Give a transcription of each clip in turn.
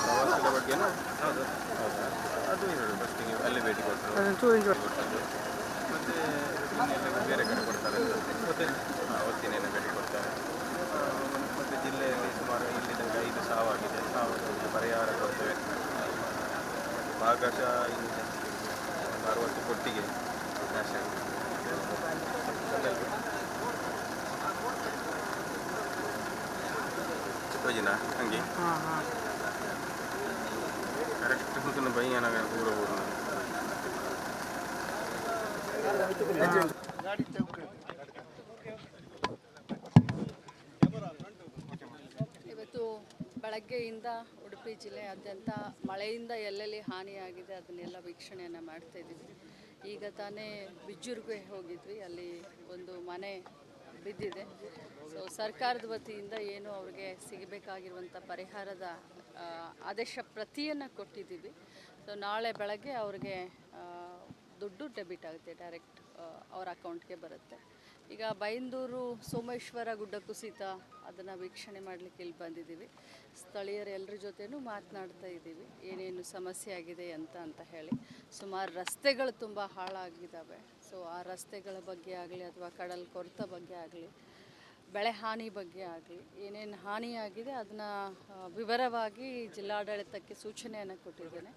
ಪ್ರವಾಸದ ಬಗ್ಗೆನಾ ಹೌದು ಹೌದಾ ಅದು ಹೇಳಿ ಫಸ್ಟಿಗೆ ಅಲ್ಲಿ ಭೇಟಿ ಕೊಟ್ಟರು ಕೊಟ್ಟದ್ದು ಮತ್ತು ಬೇರೆ ಕಡೆ ಕೊಡ್ತಾರೆ ಹಾಂ ಒತ್ತಿನೇನ ಭೇಟಿ ಕೊಡ್ತಾರೆ ಮತ್ತು ಜಿಲ್ಲೆಯಲ್ಲಿ ಸುಮಾರು ಇಲ್ಲಿ ತನಕ ಐದು ಸಾವಾಗಿದೆ ಸಾವು ಪರಿಹಾರ ಕೊಡ್ತೇವೆ ಭಾಗಶಃ ಒಂದು ಅರವತ್ತು ಕೊಟ್ಟಿಗೆ ನಾಶ ಆಗಿದೆ ಹಂಗೆ. ಕರೆಕ್ಟ್ ಹುಡುಗನ ಊರು ಇವತ್ತು ಬೆಳಗ್ಗೆಯಿಂದ ಉಡುಪಿ ಜಿಲ್ಲೆಯಾದ್ಯಂತ ಮಳೆಯಿಂದ ಎಲ್ಲೆಲ್ಲಿ ಹಾನಿಯಾಗಿದೆ ಅದನ್ನೆಲ್ಲ ವೀಕ್ಷಣೆಯನ್ನು ಮಾಡ್ತಾ ಇದ್ದೀವಿ. ಈಗ ತಾನೇ ಬಿಜ್ಜೂರ್ಗೆ ಹೋಗಿದ್ವಿ ಅಲ್ಲಿ ಒಂದು ಮನೆ ಬಿದ್ದಿದೆ. ಸೊ ಸರ್ಕಾರದ ವತಿಯಿಂದ ಏನು ಅವ್ರಿಗೆ ಸಿಗಬೇಕಾಗಿರುವಂಥ ಪರಿಹಾರದ ಆದೇಶ ಪ್ರತಿಯನ್ನು ಕೊಟ್ಟಿದ್ದೀವಿ. ಸೊ ನಾಳೆ ಬೆಳಗ್ಗೆ ಅವ್ರಿಗೆ ದುಡ್ಡು ಡೆಬಿಟ್ ಆಗುತ್ತೆ, ಡೈರೆಕ್ಟ್ ಅವ್ರ ಅಕೌಂಟ್ಗೆ ಬರುತ್ತೆ. ಈಗ ಬೈಂದೂರು ಸೋಮೇಶ್ವರ ಗುಡ್ಡ ಕುಸಿತ, ಅದನ್ನು ವೀಕ್ಷಣೆ ಮಾಡಲಿಕ್ಕೆ ಇಲ್ಲಿ ಬಂದಿದ್ದೀವಿ. ಸ್ಥಳೀಯರ ಎಲ್ಲರ ಜೊತೆನೂ ಮಾತನಾಡ್ತಾ ಇದ್ದೀವಿ. ಏನೇನು ಸಮಸ್ಯೆ ಆಗಿದೆ ಅಂತ ಅಂತ ಹೇಳಿ. ಸುಮಾರು ರಸ್ತೆಗಳು ತುಂಬ ಹಾಳಾಗಿದ್ದಾವೆ ಸೊ ಆ ರಸ್ತೆಗಳ ಬಗ್ಗೆ ಆಗಲಿ ಅಥವಾ ಕಡಲ್ ಕೊರೆತ ಬಗ್ಗೆ ಆಗಲಿ, ಬೆಳೆ ಹಾನಿ ಬಗ್ಗೆ ಆಗಲಿ, ಏನೇನು ಹಾನಿಯಾಗಿದೆ ಅದನ್ನು ವಿವರವಾಗಿ ಜಿಲ್ಲಾಡಳಿತಕ್ಕೆ ಸೂಚನೆಯನ್ನು ಕೊಟ್ಟಿದ್ದೇನೆ.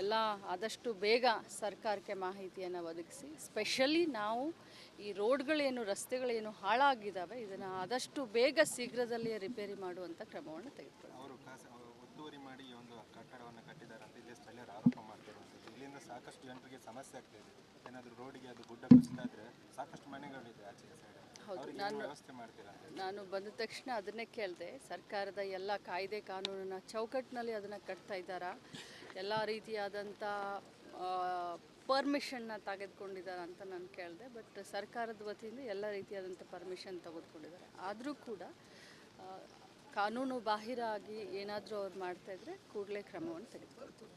ಎಲ್ಲ ಆದಷ್ಟು ಬೇಗ ಸರ್ಕಾರಕ್ಕೆ ಮಾಹಿತಿಯನ್ನು ಒದಗಿಸಿ, ಸ್ಪೆಷಲಿ ನಾವು ಈ ರೋಡ್ಗಳೇನು, ರಸ್ತೆಗಳೇನು ಹಾಳಾಗಿದ್ದಾವೆ ಇದನ್ನು ಆದಷ್ಟು ಬೇಗ ಶೀಘ್ರದಲ್ಲಿಯೇ ರಿಪೇರಿ ಮಾಡುವಂಥ ಕ್ರಮವನ್ನು ತೆಗೆದುಕೊಳ್ಳಿ ಜನರಿಗೆ ಸಮಸ್ಯೆ ಆಗ್ತಾ ಇದೆ. ಏನಾದರೂ ರೋಡಿಗೆ ಅದು ಗುಡ್ಡ ಕುಸಿತಾದ್ರೆ ಸಾಕಷ್ಟು ಮನೆಗಳಿದೆ ಆಚೆ ಸೈಡ್ ನಾನು ಏನು ವ್ಯವಸ್ಥೆ ಮಾಡ್ತೀರಾ? ನಾನು ಬಂದ ತಕ್ಷಣ ಅದನ್ನೇ ಕೇಳಿದೆ ಸರ್ಕಾರದ ಎಲ್ಲ ಕಾಯ್ದೆ ಕಾನೂನನ್ನ ಚೌಕಟ್ಟಿನಲ್ಲಿ ಅದನ್ನು ಕಟ್ತಾ ಇದ್ದಾರಾ? ಎಲ್ಲ ರೀತಿಯಾದಂಥ ಪರ್ಮಿಷನ್ನ ತೆಗೆದುಕೊಂಡಿದ್ದಾರೆ ಅಂತ ನಾನು ಕೇಳಿದೆ ಬಟ್ ಸರ್ಕಾರದ ವತಿಯಿಂದ ಎಲ್ಲ ರೀತಿಯಾದಂಥ ಪರ್ಮಿಷನ್ ತೆಗೆದುಕೊಂಡಿದ್ದಾರೆ. ಆದರೂ ಕೂಡ ಕಾನೂನು ಬಾಹಿರ ಆಗಿ ಏನಾದರೂ ಅವ್ರು ಮಾಡ್ತಾಯಿದ್ರೆ ಕೂಡಲೇ ಕ್ರಮವನ್ನು ತೆಗೆದುಕೊಳ್ತೀವಿ.